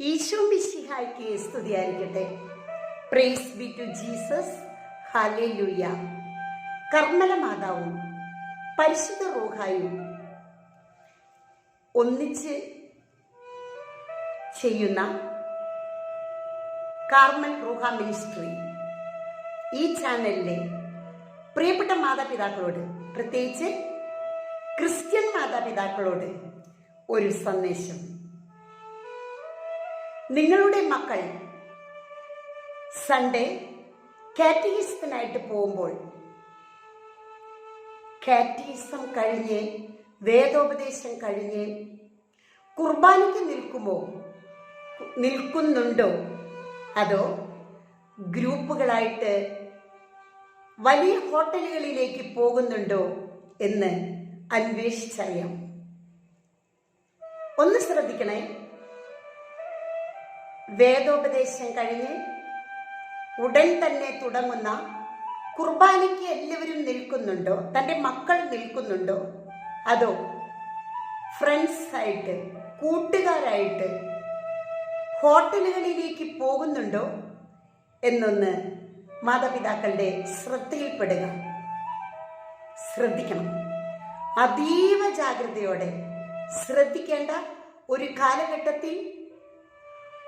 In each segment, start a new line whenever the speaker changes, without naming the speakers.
ഈശോ മിശിഹായ്ക്ക് സ്തുതിയായിരിക്കട്ടെ. Praise be to Jesus hallelujah കർമ്മല മാതാവും പരിശുദ്ധ റോഹായും ഒന്നിച്ച് ചെയ്യുന്ന കാർമൽ റോഹ മിനിസ്ട്രി ഈ ചാനലിലെ പ്രിയപ്പെട്ട മാതാപിതാക്കളോട് പ്രത്യേകിച്ച് ക്രിസ്ത്യൻ മാതാപിതാക്കളോട് ഒരു സന്ദേശം. നിങ്ങളുടെ മക്കൾ സൺഡേ കാറ്റീസത്തിനായിട്ട് പോകുമ്പോൾ കാറ്റീസം കഴിഞ്ഞ് വേദോപദേശം കഴിഞ്ഞ് കുർബാനയ്ക്ക് നിൽക്കുമോ? നിൽക്കുന്നുണ്ടോ? അതോ ഗ്രൂപ്പുകളായിട്ട് വലിയ ഹോട്ടലുകളിലേക്ക് പോകുന്നുണ്ടോ എന്ന് അന്വേഷിച്ചറിയാം. ഒന്ന് ശ്രദ്ധിക്കണേ. വേദോപദേശം കഴിഞ്ഞ് ഉടൻ തന്നെ തുടങ്ങുന്ന കുർബാനയ്ക്ക് എല്ലാവരും നിൽക്കുന്നുണ്ടോ? തന്റെ മക്കൾ നിൽക്കുന്നുണ്ടോ? അതോ ഫ്രണ്ട്സ് ആയിട്ട് കൂട്ടുകാരായിട്ട് ഹോട്ടലുകളിലേക്ക് പോകുന്നുണ്ടോ? എന്നൊന്ന് മാതാപിതാക്കളുടെ ശ്രദ്ധയിൽപ്പെടുക. ശ്രദ്ധിക്കണം. അതീവ ജാഗ്രതയോടെ ശ്രദ്ധിക്കേണ്ട ഒരു കാലഘട്ടത്തിൽ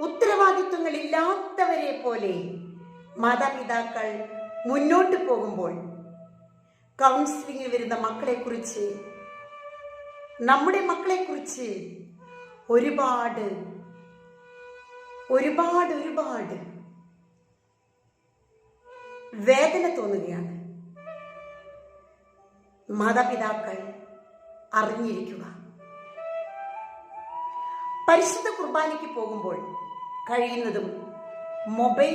ഉത്തരവാദിത്വങ്ങളില്ലാത്തവരെ പോലെ മാതാപിതാക്കൾ മുന്നോട്ട് പോകുമ്പോൾ കൗൺസിലിംഗിൽ വരുന്ന മക്കളെക്കുറിച്ച് നമ്മുടെ മക്കളെക്കുറിച്ച് ഒരുപാട് ഒരുപാട് ഒരുപാട് വേദന തോന്നുകയാണ്. മാതാപിതാക്കൾ അറിഞ്ഞിരിക്കുക. പരിശുദ്ധ കുർബാനയ്ക്ക് പോകുമ്പോൾ കഴിയുന്നതും മൊബൈൽ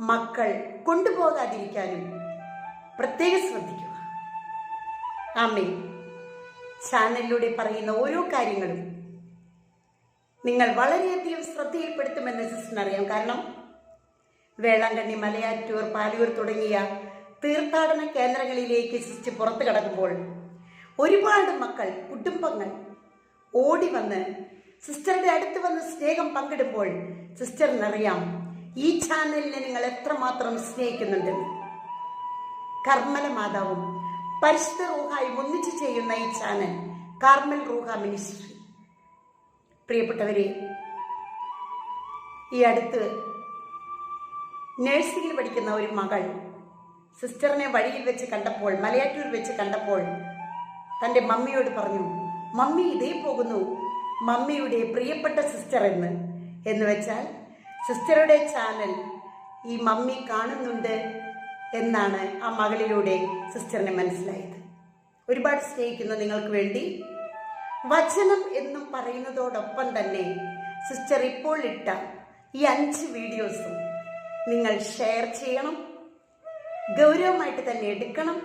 മക്കൾ കൊണ്ടുപോകാതിരിക്കാനും പ്രത്യേകം ശ്രദ്ധിക്കുക. ആമേ ചാനലിലൂടെ പറയുന്ന ഓരോ കാര്യങ്ങളും നിങ്ങൾ വളരെയധികം ശ്രദ്ധയിൽപ്പെടുത്തുമെന്ന് സിസ്റ്ററിനറിയാം കാരണം വേളാങ്കണ്ണി മലയാറ്റൂർ പാലൂർ തുടങ്ങിയ തീർത്ഥാടന കേന്ദ്രങ്ങളിലേക്ക് സിസ്റ്റർ പുറത്തു കടക്കുമ്പോൾ ഒരുപാട് മക്കൾ കുടുംബങ്ങൾ ഓടി വന്ന് സിസ്റ്ററുടെ അടുത്ത് വന്ന് സ്നേഹം പങ്കിടുമ്പോൾ സിസ്റ്ററിനറിയാം ഈ ചാനലിനെ നിങ്ങൾ എത്രമാത്രം സ്നേഹിക്കുന്നുണ്ട്. കർമ്മല മാതാവും പരിശുദ്ധ റൂഹായും ഒന്നിച്ച് ചെയ്യുന്ന ഈ ചാനൽ കാർമൽ റൂഹ മിനിസ്ട്രി. പ്രിയപ്പെട്ടവരെ ഈ അടുത്ത് നഴ്സിംഗിൽ പഠിക്കുന്ന ഒരു മകൾ സിസ്റ്ററിനെ വഴിയിൽ വെച്ച് കണ്ടപ്പോൾ മലയാറ്റൂർ വെച്ച് കണ്ടപ്പോൾ തന്റെ മമ്മിയോട് പറഞ്ഞു മമ്മി ഇതേ പോകുന്നു മമ്മിയുടെ പ്രിയപ്പെട്ട സിസ്റ്റർ എന്ന്. എന്ന് വെച്ചാൽ സിസ്റ്ററുടെ ചാനൽ ഈ മമ്മി കാണുന്നുണ്ട് എന്നാണ് ആ മകളിലൂടെ സിസ്റ്ററിന് മനസ്സിലായത്. ഒരുപാട് സ്നേഹിക്കുന്ന നിങ്ങൾക്ക് വേണ്ടി. വചനം എന്നും പറയുന്നതോടൊപ്പം തന്നെ സിസ്റ്റർ ഇപ്പോൾ ഇട്ട ഈ അഞ്ച് വീഡിയോസും നിങ്ങൾ ഷെയർ ചെയ്യണം. ഗൗരവമായിട്ട് തന്നെ എടുക്കണം.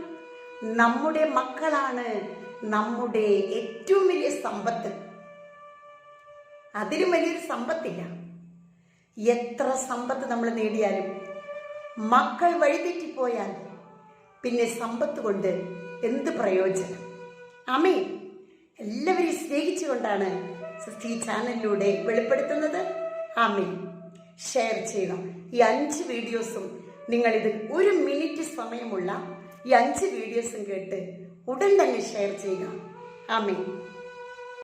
നമ്മുടെ മക്കളാണ് നമ്മുടെ ഏറ്റവും വലിയ സമ്പത്ത്. അതിലും വലിയൊരു സമ്പത്തില്ല. എത്ര സമ്പത്ത് നമ്മൾ നേടിയാലും മക്കൾ വഴിതെറ്റിപ്പോയാൽ പിന്നെ സമ്പത്ത് കൊണ്ട് എന്ത് പ്രയോജനം? അമേ എല്ലാവരെയും സ്നേഹിച്ചുകൊണ്ടാണ് സൃഷ്ടി ചാനലിലൂടെ വെളിപ്പെടുത്തുന്നത്. ആമേ ഷെയർ ചെയ്യണം. ഈ അഞ്ച് വീഡിയോസും നിങ്ങളിത് ഒരു മിനിറ്റ് സമയമുള്ള ഈ അഞ്ച് വീഡിയോസും കേട്ട് ഉടൻ തന്നെ ഷെയർ ചെയ്യുക. ആമേ